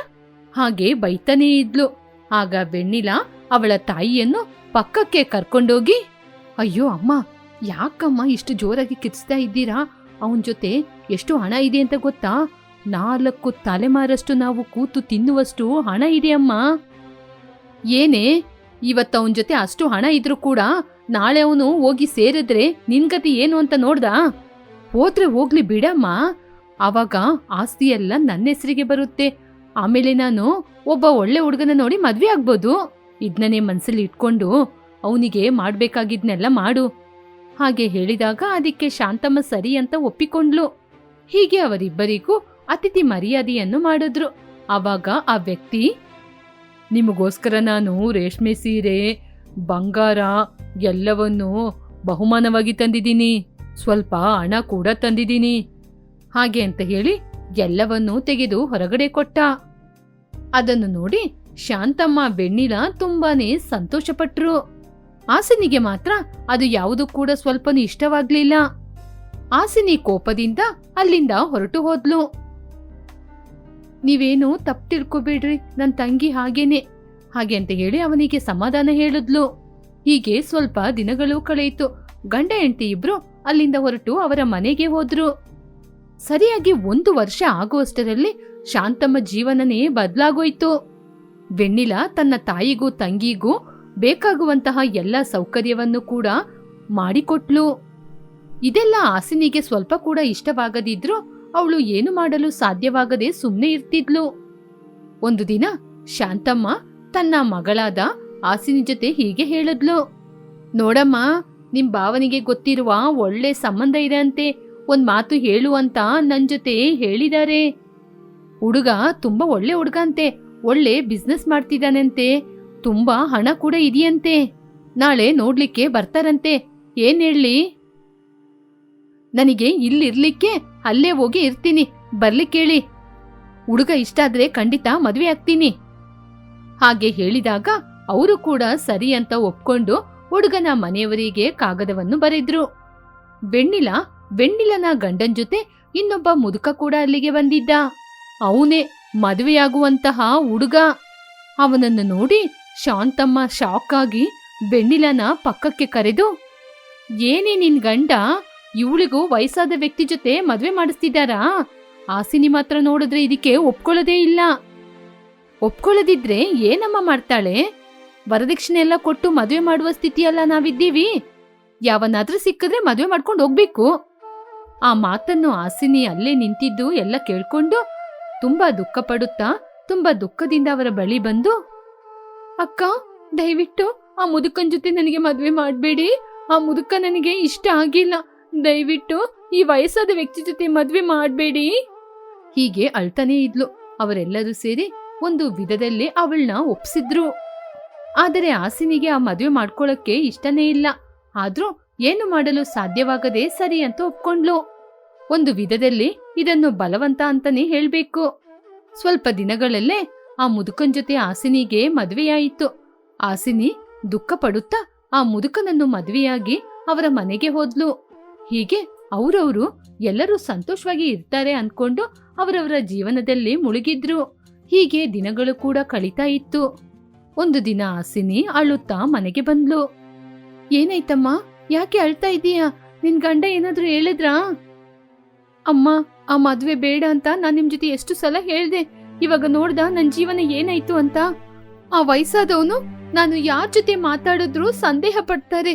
ಹಾಗೆ ಬೈತಾನೇ ಇದ್ಲು. ಆಗ ಬೆಣ್ಣಿಲ ಅವಳ ತಾಯಿಯನ್ನು ಪಕ್ಕಕ್ಕೆ ಕರ್ಕೊಂಡೋಗಿ, ಅಯ್ಯೋ ಅಮ್ಮ, ಯಾಕಮ್ಮ ಇಷ್ಟು ಜೋರಾಗಿ ಕಿರ್ಚ್ತಾ ಇದ್ದೀರಾ? ಅವನ ಜೊತೆ ಎಷ್ಟು ಹಣ ಇದೆ ಅಂತ ಗೊತ್ತಾ? ನಾಲ್ಕು ತಲೆಮಾರಷ್ಟು ನಾವು ಕೂತು ತಿನ್ನುವಷ್ಟು ಹಣ ಇದೆ ಅಮ್ಮ ಏನೇ, ಇವತ್ತು ಅವನ ಜೊತೆ ಅಷ್ಟು ಹಣ ಇದ್ರೂ ಕೂಡ ನಾಳೆ ಅವನು ಹೋಗಿ ಸೇರಿದ್ರೆ ನಿನ್ ಗತಿ ಏನು ಅಂತ ನೋಡ್ದ? ಹೋದ್ರೆ ಹೋಗ್ಲಿ ಬಿಡಮ್ಮ. ಆವಾಗ ಆಸ್ತಿ ಎಲ್ಲ ನನ್ನ ಹೆಸರಿಗೆ ಬರುತ್ತೆ. ಆಮೇಲೆ ನಾನು ಒಬ್ಬ ಒಳ್ಳೆ ಹುಡುಗನ ನೋಡಿ ಮದ್ವೆ ಆಗ್ಬೋದು. ಇದನ್ನೇ ಮನಸ್ಸಲ್ಲಿ ಇಟ್ಕೊಂಡು ಅವನಿಗೆ ಮಾಡಬೇಕಾಗಿದ್ನೆಲ್ಲ ಮಾಡು. ಹಾಗೆ ಹೇಳಿದಾಗ ಅದಕ್ಕೆ ಶಾಂತಮ್ಮ ಸರಿ ಅಂತ ಒಪ್ಪಿಕೊಂಡ್ಲು. ಹೀಗೆ ಅವರಿಬ್ಬರಿಗೂ ಅತಿಥಿ ಮರ್ಯಾದೆಯನ್ನು ಮಾಡಿದ್ರು. ಆವಾಗ ಆ ವ್ಯಕ್ತಿ, ನಿಮಗೋಸ್ಕರ ನಾನು ರೇಷ್ಮೆ ಸೀರೆ, ಬಂಗಾರ ಎಲ್ಲವನ್ನು ಬಹುಮಾನವಾಗಿ ತಂದಿದ್ದೀನಿ. ಸ್ವಲ್ಪ ಹಣ ಕೂಡ ತಂದಿದ್ದೀನಿ. ಹಾಗೆ ಅಂತ ಹೇಳಿ ಎಲ್ಲವನ್ನೂ ತೆಗೆದು ಹೊರಗಡೆ ಕೊಟ್ಟ. ಅದನ್ನು ನೋಡಿ ಶಾಂತಮ್ಮ ಬೆಣ್ಣಿಲ ತುಂಬಾನೇ ಸಂತೋಷಪಟ್ರು. ಆಸಿನಿಗೆ ಮಾತ್ರ ಅದು ಯಾವುದು ಕೂಡ ಸ್ವಲ್ಪನೂ ಇಷ್ಟವಾಗ್ಲಿಲ್ಲ. ಆಸಿನಿ ಕೋಪದಿಂದ ಅಲ್ಲಿಂದ ಹೊರಟು ಹೋದ್ಲು. ನೀವೇನು ತಪ್ಪು ತಿಳ್ಕೊಬೇಡ್ರಿ. ನನ್ನ ತಂಗಿ ಹಾಗೇನೆ. ಹಾಗೆ ಅಂತ ಹೇಳಿ ಅವನಿಗೆ ಸಮಾಧಾನ ಹೇಳಿದ್ಲು. ಹೀಗೆ ಸ್ವಲ್ಪ ದಿನಗಳು ಕಳೆಯಿತು. ಗಂಡ ಹೆಂಡತಿ ಇಬ್ರು ಅಲ್ಲಿಂದ ಹೊರಟು ಅವರ ಮನೆಗೆ ಹೋದ್ರು. ಸರಿಯಾಗಿ ಒಂದು ವರ್ಷ ಆಗುವಷ್ಟರಲ್ಲಿ ಶಾಂತಮ್ಮ ಜೀವನನೇ ಬದಲಾಗೋಯ್ತು. ವೆಣ್ಣಿಲ ತನ್ನ ತಾಯಿಗೂ ತಂಗಿಗೂ ಬೇಕಾಗುವಂತಹ ಎಲ್ಲ ಸೌಕರ್ಯವನ್ನು ಕೂಡ ಮಾಡಿಕೊಟ್ಲು. ಇದೆಲ್ಲ ಆಸಿನಿಗೆ ಸ್ವಲ್ಪ ಕೂಡ ಇಷ್ಟವಾಗದಿದ್ರೂ ಅವಳು ಏನು ಮಾಡಲು ಸಾಧ್ಯವಾಗದೆ ಸುಮ್ಮನೆ ಇರ್ತಿದ್ಲು. ಒಂದು ದಿನ ಶಾಂತಮ್ಮ ತನ್ನ ಮಗಳಾದ ಆಸಿನ ಜೊತೆ ಹೀಗೆ ಹೇಳಿದ್ಲು. ನೋಡಮ್ಮ, ನಿಮ್ ಭಾವನಿಗೆ ಗೊತ್ತಿರುವ ಒಳ್ಳೆ ಸಂಬಂಧ ಇದೆ ಅಂತೆ, ಒಂದ್ ಮಾತು ಹೇಳು ಅಂತ ನನ್ ಜೊತೆ ಹೇಳಿದಾರೆ. ಹುಡುಗ ತುಂಬಾ ಒಳ್ಳೆ ಹುಡುಗ ಅಂತೆ, ಒಳ್ಳೆ ಬಿಸ್ನೆಸ್ ಮಾಡ್ತಿದ್ದಾನಂತೆ ತುಂಬಾ ಹಣ ಕೂಡ ಇದೆಯಂತೆ. ನಾಳೆ ನೋಡ್ಲಿಕ್ಕೆ ಬರ್ತಾರಂತೆ, ಏನ್ ಹೇಳಿ? ನನಗೆ ಇಲ್ಲಿರ್ಲಿಕ್ಕೆ ಅಲ್ಲೇ ಹೋಗಿ ಇರ್ತೀನಿ. ಬರ್ಲಿಕ್ಕೇಳಿ ಹುಡುಗ ಇಷ್ಟ ಆದ್ರೆ ಖಂಡಿತ ಮದುವೆ ಆಗ್ತೀನಿ. ಹಾಗೆ ಹೇಳಿದಾಗ ಅವರು ಕೂಡ ಸರಿ ಅಂತ ಒಪ್ಕೊಂಡು ಹುಡುಗನ ಮನೆಯವರಿಗೆ ಕಾಗದವನ್ನು ಬರೆದ್ರು. ಬೆಣ್ಣಿಲ ಬೆಣ್ಣಿಲನ ಗಂಡನ್ ಜೊತೆ ಇನ್ನೊಬ್ಬ ಮುದುಕ ಕೂಡ ಅಲ್ಲಿಗೆ ಬಂದಿದ್ದ. ಅವನೇ ಮದುವೆಯಾಗುವಂತಹ ಹುಡುಗ. ಅವನನ್ನು ನೋಡಿ ಶಾಂತಮ್ಮ ಶಾಕ್ ಆಗಿ ಬೆಣ್ಣಿಲನ ಪಕ್ಕಕ್ಕೆ ಕರೆದು, ಏನೇ ನಿನ್ ಗಂಡ ಇವಳಿಗೂ ವಯಸ್ಸಾದ ವ್ಯಕ್ತಿ ಜೊತೆ ಮದುವೆ ಮಾಡಿಸ್ತಿದ್ದಾರಾ? ಆ ಸಿನಿಮಾ ಹತ್ರ ನೋಡಿದ್ರೆ ಇದಕ್ಕೆ ಒಪ್ಕೊಳ್ಳೋದೇ ಇಲ್ಲ. ಒಪ್ಕೊಳ್ಳದಿದ್ರೆ ಏನಮ್ಮ ಮಾಡ್ತಾಳೆ? ವರದಕ್ಷಿಣೆ ಎಲ್ಲ ಕೊಟ್ಟು ಮದುವೆ ಮಾಡುವ ಸ್ಥಿತಿಯಲ್ಲ ನಾವಿದ್ದೀವಿ. ಯಾವನಾದ್ರೂ ಸಿಕ್ಕಿದ್ರೆ ಮದುವೆ ಮಾಡ್ಕೊಂಡು ಹೋಗ್ಬೇಕು. ಆ ಮಾತನ್ನು ಆಸಿನಿ ಅಲ್ಲೇ ನಿಂತಿದ್ದು ಎಲ್ಲ ಕೇಳ್ಕೊಂಡು ತುಂಬಾ ದುಃಖ ಪಡುತ್ತಾ, ತುಂಬಾ ದುಃಖದಿಂದ ಅವರ ಬಳಿ ಬಂದು, ಅಕ್ಕ, ದಯವಿಟ್ಟು ಆ ಮುದುಕನ್ ಜೊತೆ ನನಗೆ ಮದುವೆ ಮಾಡಬೇಡಿ. ಆ ಮುದುಕ ನನಗೆ ಇಷ್ಟ ಆಗಿಲ್ಲ. ದಯವಿಟ್ಟು ಈ ವಯಸ್ಸಾದ ವ್ಯಕ್ತಿ ಜೊತೆ ಮದ್ವೆ ಮಾಡಬೇಡಿ. ಹೀಗೆ ಅಳ್ತಾನೇ ಇದ್ಲು. ಅವರೆಲ್ಲರೂ ಸೇರಿ ಒಂದು ವಿಧದಲ್ಲಿ ಅವಳನ್ನ ಒಪ್ಸಿದ್ರು. ಆದರೆ ಆಸಿನಿಗೆ ಆ ಮದುವೆ ಮಾಡ್ಕೊಳ್ಳಕ್ಕೆ ಇಷ್ಟನೇ ಇಲ್ಲ. ಆದ್ರೂ ಏನು ಮಾಡಲು ಸಾಧ್ಯವಾಗದೆ ಸರಿ ಅಂತ ಒಪ್ಕೊಂಡ್ಲು. ಒಂದು ವಿಧದಲ್ಲಿ ಇದನ್ನು ಬಲವಂತ ಅಂತಾನೆ ಹೇಳ್ಬೇಕು. ಸ್ವಲ್ಪ ದಿನಗಳಲ್ಲೇ ಆ ಮುದುಕನ್ ಜೊತೆ ಆಸಿನಿಗೆ ಮದುವೆಯಾಯಿತು. ಆಸಿನಿ ದುಃಖ ಪಡುತ್ತಾ ಆ ಮುದುಕನನ್ನು ಮದುವೆಯಾಗಿ ಅವರ ಮನೆಗೆ ಹೋದ್ಲು. ಹೀಗೆ ಅವರವರು ಎಲ್ಲರೂ ಸಂತೋಷವಾಗಿ ಇರ್ತಾರೆ ಅಂದ್ಕೊಂಡು ಅವರವರ ಜೀವನದಲ್ಲಿ ಮುಳುಗಿದ್ರು. ಹೀಗೆ ದಿನಗಳು ಕೂಡ ಕಳೀತಾ ಇತ್ತು. ಒಂದು ದಿನ ಆಸಿನಿ ಅಳುತ್ತಾ ಮನೆಗೆ ಬಂದ್ಲು. ಏನಾಯ್ತಮ್ಮ? ಯಾಕೆ ಅಳ್ತಾ ಇದೀಯಾ? ನಿನ್ ಗಂಡ ಏನಾದ್ರೂ ಹೇಳಿದ್ರಾ? ಅಮ್ಮ, ಆ ಮದ್ವೆ ಬೇಡ ಅಂತ ನಾನ್ ನಿಮ್ ಜೊತೆ ಎಷ್ಟು ಸಲ ಹೇಳ್ದೆ. ಇವಾಗ ನೋಡ್ದ ನನ್ ಜೀವನ ಏನಾಯ್ತು ಅಂತ. ಆ ವಯಸ್ಸಾದವನು ನಾನು ಯಾರ ಜೊತೆ ಮಾತಾಡಿದ್ರು ಸಂದೇಹ ಪಡ್ತಾರೆ.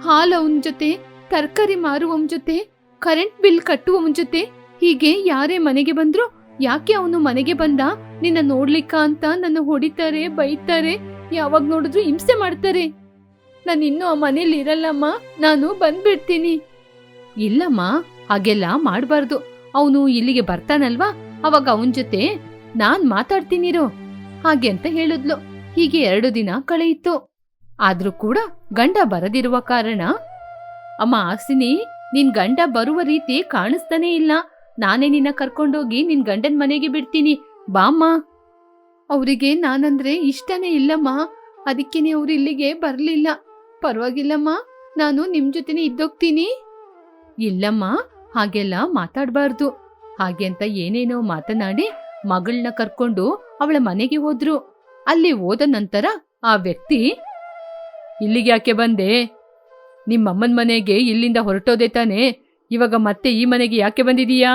ಹಾಲ್ ಅವನ್ ಜೊತೆ ತರಕಾರಿ ಮಾರುವ ಜೊತೆ ಕರೆಂಟ್ ಬಿಲ್ ಕಟ್ಟುವ ಜೊತೆ ಹೀಗೆ ಯಾರೇ ಮನೆಗೆ ಬಂದ್ರು ಯಾಕೆ ಅವನು ಮನೆಗೆ ಬಂದ? ನಿನ್ನ ನೋಡ್ಲಿಕ್ಕ ಅಂತ ನನ್ನ ಹೊಡಿತಾರೆ, ಬೈತಾರೆ, ಯಾವಾಗ ನೋಡಿದ್ರು ಹಿಂಸೆ ಮಾಡ್ತಾರೆ. ನಾನು ಇನ್ನೂ ಆ ಮನೇಲಿ ಇರಲ್ಲಮ್ಮ, ನಾನು ಬಂದ್ಬಿಡ್ತೀನಿ. ಇಲ್ಲಮ್ಮ, ಹಾಗೆಲ್ಲ ಮಾಡಬಾರ್ದು. ಅವನು ಇಲ್ಲಿಗೆ ಬರ್ತಾನಲ್ವಾ? ಅವಾಗ ಅವನ ಜೊತೆ ನಾನ್ ಮಾತಾಡ್ತೀನಿರೋ. ಹಾಗೆ ಅಂತ ಹೇಳಿದ್ಲು. ಹೀಗೆ ಎರಡು ದಿನ ಕಳೆಯಿತು. ಆದ್ರೂ ಕೂಡ ಗಂಡ ಬರದಿರುವ ಕಾರಣ ಅಮ್ಮ ಆಸಿನಿ ನಿನ್ ಗಂಡ ಬರುವ ರೀತಿ ಕಾಣಿಸ್ತಾನೇ ಇಲ್ಲ. ನಾನೇ ನಿನ್ನ ಕರ್ಕೊಂಡೋಗಿ ನಿನ್ ಗಂಡನ್ ಮನೆಗೆ ಬಿಡ್ತೀನಿ. ಬಾಮ್ಮ ಅವರಿಗೆ ನಾನಂದ್ರೆ ಇಷ್ಟನೇ ಇಲ್ಲಮ್ಮ. ಅದಕ್ಕೇನೆ ಅವ್ರು ಇಲ್ಲಿಗೆ ಬರ್ಲಿಲ್ಲ. ಪರವಾಗಿಲ್ಲಮ್ಮ, ನಾನು ನಿಮ್ ಜೊತೆನೆ ಇದ್ದೋಗ್ತೀನಿ. ಇಲ್ಲಮ್ಮ, ಹಾಗೆಲ್ಲ ಮಾತಾಡ್ಬಾರ್ದು. ಹಾಗೆ ಅಂತ ಏನೇನೋ ಮಾತನಾಡಿ ಮಗಳನ್ನ ಕರ್ಕೊಂಡು ಅವಳ ಮನೆಗೆ ಹೋದ್ರು. ಅಲ್ಲಿ ಹೋದ ನಂತರ ಆ ವ್ಯಕ್ತಿ ಇಲ್ಲಿಗೆ ಯಾಕೆ ಬಂದೆ? ನಿಮ್ಮಮ್ಮನ ಮನೆಗೆ ಇಲ್ಲಿಂದ ಹೊರಟೋದೆ ತಾನೆ? ಇವಾಗ ಮತ್ತೆ ಈ ಮನೆಗೆ ಯಾಕೆ ಬಂದಿದೀಯಾ?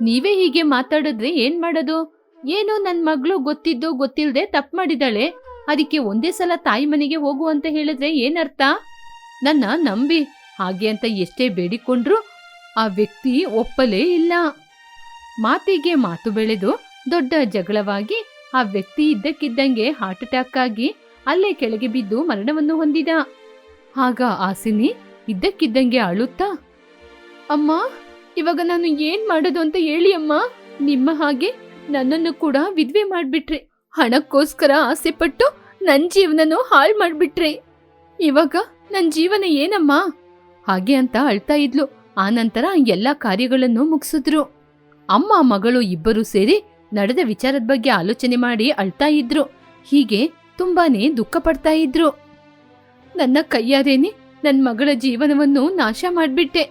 ನೀವೇ ಹೀಗೆ ಮಾತಾಡಿದ್ರೆ ಏನ್ ಮಾಡೋದು? ಏನೋ ನನ್ ಮಗಳು ಗೊತ್ತಿದ್ದು ಗೊತ್ತಿಲ್ಲದೆ ತಪ್ಪು ಮಾಡಿದಾಳೆ. ಅದಕ್ಕೆ ಒಂದೇ ಸಲ ತಾಯಿ ಮನೆಗೆ ಹೋಗು ಅಂತ ಹೇಳಿದ್ರೆ ಏನರ್ಥ ನನ್ನ ನಂಬಿ ಹಾಗೆ ಅಂತ ಎಷ್ಟೇ ಬೇಡಿಕೊಂಡ್ರು ಆ ವ್ಯಕ್ತಿ ಒಪ್ಪಲೇ ಇಲ್ಲ. ಮಾತಿಗೆ ಮಾತು ಬೆಳೆದು ದೊಡ್ಡ ಜಗಳವಾಗಿ ಆ ವ್ಯಕ್ತಿ ಇದ್ದಕ್ಕಿದ್ದಂಗೆ ಹಾರ್ಟ್ ಅಟ್ಯಾಕ್ ಆಗಿ ಅಲ್ಲೇ ಕೆಳಗೆ ಬಿದ್ದು ಮರಣವನ್ನು ಹೊಂದಿದ. ಆಗ ಆಸಿನಿ ಇದ್ದಕ್ಕಿದ್ದಂಗೆ ಅಳುತ್ತಾ, ಅಮ್ಮ, ಇವಾಗ ನಾನು ಏನ್ ಮಾಡೋದು ಅಂತ ಹೇಳಿ ಅಮ್ಮ. ನಿಮ್ಮ ಹಾಗೆ ನನ್ನನ್ನು ಕೂಡ ವಿದ್ವೆ ಮಾಡ್ಬಿಟ್ರಿ. ಹಣಕ್ಕೋಸ್ಕರ ಆಸೆ ಪಟ್ಟು ನನ್ ಜೀವನನು ಹಾಳು ಮಾಡ್ಬಿಟ್ರಿ. ಇವಾಗ ನನ್ ಜೀವನ ಏನಮ್ಮ? ಹಾಗೆ ಅಂತ ಅಳ್ತಾ ಇದ್ಲು. ಆನಂತರ ಎಲ್ಲಾ ಕಾರ್ಯಗಳನ್ನು ಮುಗಿಸಿದ್ರು. ಅಮ್ಮ, ಮಗಳು ಇಬ್ಬರು ಸೇರಿ ನಡೆದ ವಿಚಾರದ ಬಗ್ಗೆ ಆಲೋಚನೆ ಮಾಡಿ ಅಳ್ತಾ ಇದ್ರು. ಹೀಗೆ ತುಂಬಾನೇ ದುಃಖ ಪಡ್ತಾ ಇದ್ರು. ನನ್ನ ಕೈಯಾರೇನೆ ನನ್ನ ಮಗಳ ಜೀವನವನ್ನು ನಾಶ ಮಾಡಿಬಿಟ್ಟೆ.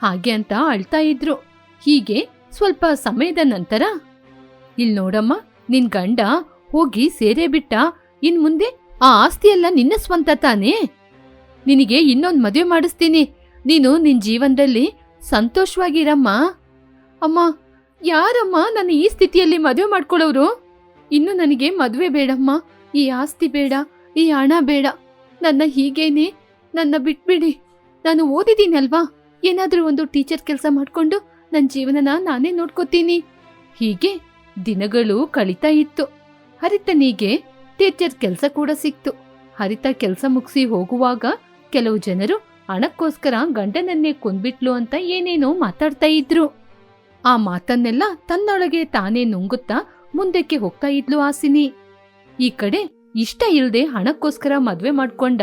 ಹಾಗೆ ಅಂತ ಅಳ್ತಾ ಇದ್ರು. ಹೀಗೆ ಸ್ವಲ್ಪ ಸಮಯದ ನಂತರ ಇಲ್ಲಿ ನೋಡಮ್ಮ, ನಿನ್ ಗಂಡ ಹೋಗಿ ಸೇರೇ ಬಿಟ್ಟ. ಇನ್ ಮುಂದೆ ಆ ಆಸ್ತಿಯೆಲ್ಲ ನಿನ್ನ ಸ್ವಂತ ತಾನೇ. ನಿನಗೆ ಇನ್ನೊಂದು ಮದುವೆ ಮಾಡಿಸ್ತೀನಿ. ನೀನು ನಿನ್ ಜೀವನದಲ್ಲಿ ಸಂತೋಷವಾಗಿರಮ್ಮ. ಅಮ್ಮ, ಯಾರಮ್ಮ ನನ್ನ ಈ ಸ್ಥಿತಿಯಲ್ಲಿ ಮದುವೆ ಮಾಡ್ಕೊಳ್ಳೋರು ಇನ್ನು ನನಗೆ ಮದುವೆ ಬೇಡಮ್ಮ. ಈ ಆಸ್ತಿ ಬೇಡ, ಈ ಹಣ ಬೇಡ. ನನ್ನ ಹೀಗೇನೆ? ನನ್ನ ಬಿಟ್ಬಿಡಿ. ನಾನು ಓದಿದ್ದೀನಲ್ವಾ? ಏನಾದ್ರೂ ಒಂದು ಟೀಚರ್ ಕೆಲಸ ಮಾಡ್ಕೊಂಡು ನನ್ನ ಜೀವನನ ನಾನೇ ನೋಡ್ಕೋತೀನಿ. ಹೀಗೆ ದಿನಗಳು ಕಳೀತಾ ಇತ್ತು. ಹರಿತನಿಗೆ ಟೀಚರ್ ಕೆಲಸ ಕೂಡ ಸಿಕ್ತು. ಹರಿತ ಕೆಲಸ ಮುಗಿಸಿ ಹೋಗುವಾಗ ಕೆಲವು ಜನರು ಹಣಕ್ಕೋಸ್ಕರ ಗಂಡನನ್ನೇ ಕೊಂದ್ಬಿಟ್ಲು ಅಂತ ಏನೇನೋ ಮಾತಾಡ್ತಾ ಇದ್ರು. ಆ ಮಾತನ್ನೆಲ್ಲ ತನ್ನೊಳಗೆ ತಾನೇ ನುಂಗುತ್ತಾ ಮುಂದಕ್ಕೆ ಹೋಗ್ತಾ ಇದ್ಲು ಆಸಿನಿ. ಈ ಕಡೆ ಇಷ್ಟ ಇಲ್ಲದೆ ಹಣಕ್ಕೋಸ್ಕರ ಮದ್ವೆ ಮಾಡ್ಕೊಂಡ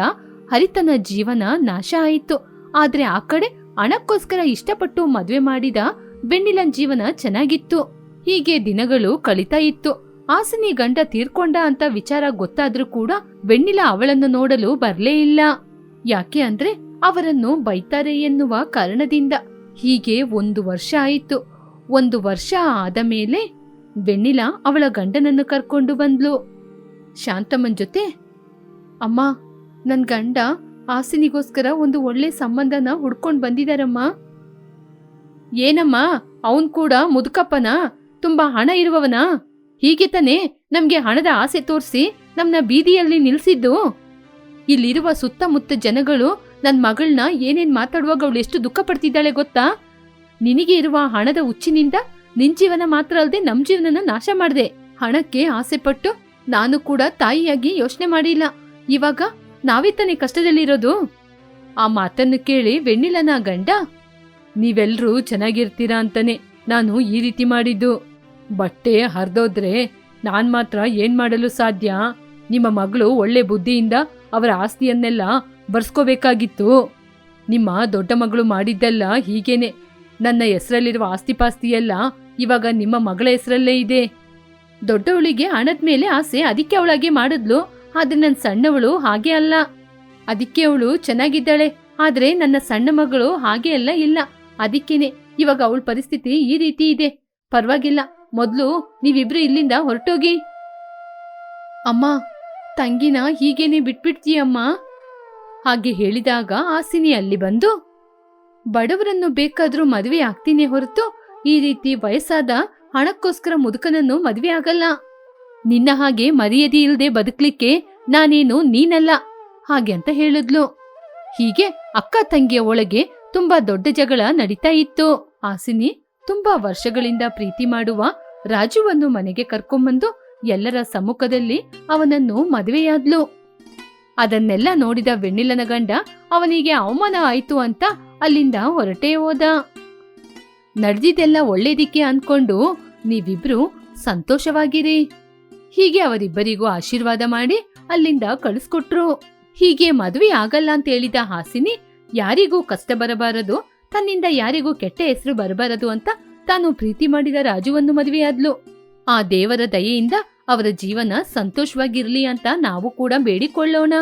ಹರಿತನ ಜೀವನ ನಾಶ ಆಯಿತು. ಆದ್ರೆ ಆ ಕಡೆ ಹಣಕ್ಕೋಸ್ಕರ ಇಷ್ಟಪಟ್ಟು ಮದ್ವೆ ಮಾಡಿದ ಬೆಣ್ಣಿಲನ್ ಜೀವನ ಚೆನ್ನಾಗಿತ್ತು. ಹೀಗೆ ದಿನಗಳು ಕಳೀತಾ ಇತ್ತು. ಆಸನಿ ಗಂಡ ತೀರ್ಕೊಂಡ ಅಂತ ವಿಚಾರ ಗೊತ್ತಾದ್ರೂ ಕೂಡ ಬೆಣ್ಣಿಲ ಅವಳನ್ನು ನೋಡಲು ಬರ್ಲೇ ಇಲ್ಲ. ಯಾಕೆ ಅಂದ್ರೆ ಅವರನ್ನು ಬೈತಾರೆ ಎನ್ನುವ ಕಾರಣದಿಂದ. ಹೀಗೆ ಒಂದು ವರ್ಷ ಆಯಿತು. ಒಂದು ವರ್ಷ ಆದ ಮೇಲೆ ಬೆಣ್ಣಿಲ ಅವಳ ಗಂಡನನ್ನು ಕರ್ಕೊಂಡು ಬಂದ್ಲು. ಶಾಂತಮ್ಮನ್ ಜೊತೆ? ಅಮ್ಮ ನನ್ನ ಗಂಡ ಆಸಿನಿಗೋಸ್ಕರ ಒಂದು ಒಳ್ಳೆ ಸಂಬಂಧನ ಹುಡ್ಕೊಂಡು ಬಂದಿದಾರಮ್ಮ. ಏನಮ್ಮ, ಅವನ್ ಕೂಡ ಮುದುಕಪ್ಪನ? ತುಂಬಾ ಹಣ ಇರುವವನ? ಹೀಗೆ ತಾನೇ ನಮ್ಗೆ ಹಣದ ಆಸೆ ತೋರಿಸಿ ನಮ್ಮನ್ನ ಬೀದಿಯಲ್ಲಿ ನಿಲ್ಸಿದ್ದು. ಇಲ್ಲಿರುವ ಸುತ್ತಮುತ್ತ ಜನಗಳು ನನ್ನ ಮಗಳನ್ನ ಏನೇನ್ ಮಾತಾಡುವಾಗ ಅವಳು ಎಷ್ಟು ದುಃಖ ಪಡ್ತಿದ್ದಾಳೆ ಗೊತ್ತಾ? ನಿನಗೆ ಇರುವ ಹಣದ ಹುಚ್ಚಿನಿಂದ ನಿನ್ ಜೀವನ ಮಾತ್ರ ಅಲ್ಲದೆ ನಮ್ ಜೀವನನ ನಾಶ ಮಾಡಿದೆ. ಹಣಕ್ಕೆ ಆಸೆಪಟ್ಟು ನಾನು ಕೂಡ ತಾಯಿಯಾಗಿ ಯೋಚನೆ ಮಾಡಿಲ್ಲ. ಇವಾಗ ನಾವೇ ತಾನೇ ಕಷ್ಟದಲ್ಲಿರೋದು? ಆ ಮಾತನ್ನು ಕೇಳಿ ವೆಣ್ಣಿಲನ ಗಂಡ ನೀವೆಲ್ಲರೂ ಚೆನ್ನಾಗಿರ್ತೀರಾ ಅಂತಾನೆ ನಾನು ಈ ರೀತಿ ಮಾಡಿದ್ದು. ಬಟ್ಟೆ ಹರಿದೋದ್ರೆ ನಾನ್ ಮಾತ್ರ ಏನ್ ಮಾಡಲು ಸಾಧ್ಯ? ನಿಮ್ಮ ಮಗಳು ಒಳ್ಳೆ ಬುದ್ಧಿಯಿಂದ ಅವರ ಆಸ್ತಿಯನ್ನೆಲ್ಲ ಬರ್ಸ್ಕೋಬೇಕಾಗಿತ್ತು. ನಿಮ್ಮ ದೊಡ್ಡ ಮಗಳು ಮಾಡಿದ್ದೆಲ್ಲ ಹೀಗೇನೆ. ನನ್ನ ಹೆಸರಲ್ಲಿರುವ ಆಸ್ತಿಪಾಸ್ತಿಯೆಲ್ಲ ಇವಾಗ ನಿಮ್ಮ ಮಗಳ ಹೆಸರಲ್ಲೇ ಇದೆ. ದೊಡ್ಡವಳಿಗೆ ಹಣದ ಮೇಲೆ ಆಸೆ, ಅದಕ್ಕೆ ಅವಳಾಗೆ ಮಾಡಿದ್ಲು. ಆದ್ರೆ ನನ್ನ ಸಣ್ಣವಳು ಹಾಗೆ ಅಲ್ಲ. ಅದಕ್ಕೆ ಅವಳು ಚೆನ್ನಾಗಿದ್ದಾಳೆ. ಆದ್ರೆ ನನ್ನ ಸಣ್ಣ ಮಗಳು ಹಾಗೆ ಅಲ್ಲ, ಇಲ್ಲ. ಅದಕ್ಕೇನೆ, ಇವಾಗ ಅವಳ ಪರಿಸ್ಥಿತಿ ಈ ರೀತಿ ಇದೆ. ಪರವಾಗಿಲ್ಲ. ಮೊದ್ಲು ನೀವಿಬ್ರು ಇಲ್ಲಿಂದ ಹೊರಟೋಗಿ. ಅಮ್ಮ, ತಂಗಿನ ಹೀಗೇನೆ ಬಿಟ್ಬಿಡ್ತೀಯಮ್ಮ? ಹಾಗೆ ಹೇಳಿದಾಗ ಆಸಿನಿ ಅಲ್ಲಿ ಬಂದು, ಬಡವರನ್ನು ಬೇಕಾದ್ರೂ ಮದುವೆ ಆಗ್ತೀನಿ ಹೊರತು ಈ ರೀತಿ ವಯಸ್ಸಾದ ಹಣಕ್ಕೋಸ್ಕರ ಮುದುಕನನ್ನು ಮದುವೆ ಆಗಲ್ಲ. ನಿನ್ನ ಹಾಗೆ ಮರ್ಯಾದೆ ಇಲ್ಲದೆ ಬದುಕ್ಲಿಕ್ಕೆ ನಾನೇನು ನೀನಲ್ಲ, ಹಾಗೆ ಅಂತ ಹೇಳಿದ್ಲು. ಹೀಗೆ ಅಕ್ಕ ತಂಗಿಯ ಒಳಗೆ ತುಂಬಾ ದೊಡ್ಡ ಜಗಳ ನಡೀತಾ ಇತ್ತು. ಆಸಿನಿ ತುಂಬಾ ವರ್ಷಗಳಿಂದ ಪ್ರೀತಿ ಮಾಡುವ ರಾಜುವನ್ನು ಮನೆಗೆ ಕರ್ಕೊಂಬಂದು ಎಲ್ಲರ ಸಮ್ಮುಖದಲ್ಲಿ ಅವನನ್ನು ಮದುವೆಯಾದ್ಲು. ಅದನ್ನೆಲ್ಲ ನೋಡಿದ ವೆಣ್ಣಿಲನ ಗಂಡ ಅವನಿಗೆ ಅವಮಾನ ಆಯ್ತು ಅಂತ ಅಲ್ಲಿಂದ ಹೊರಟೇ ಹೋದ. ನಡೆದಿದ್ದೆಲ್ಲ ಒಳ್ಳೇದಿಕ್ಕೆ ಅನ್ಕೊಂಡು ನೀವಿಬ್ರು ಸಂತೋಷವಾಗಿರಿ. ಹೀಗೆ ಅವರಿಬ್ಬರಿಗೂ ಆಶೀರ್ವಾದ ಮಾಡಿ ಅಲ್ಲಿಂದ ಕಳಿಸ್ಕೊಟ್ರು. ಹೀಗೆ ಮದುವೆ ಆಗಲ್ಲ ಅಂತ ಹೇಳಿದ ಹಾಸಿನಿ, ಯಾರಿಗೂ ಕಷ್ಟ ಬರಬಾರದು, ತನ್ನಿಂದ ಯಾರಿಗೂ ಕೆಟ್ಟ ಹೆಸರು ಬರಬಾರದು ಅಂತ ತಾನು ಪ್ರೀತಿ ಮಾಡಿದ ರಾಜುವನ್ನು ಮದುವೆಯಾದ್ಲು. ಆ ದೇವರ ದಯೆಯಿಂದ ಅವರ ಜೀವನ ಸಂತೋಷವಾಗಿರ್ಲಿ ಅಂತ ನಾವು ಕೂಡ ಬೇಡಿಕೊಳ್ಳೋಣ.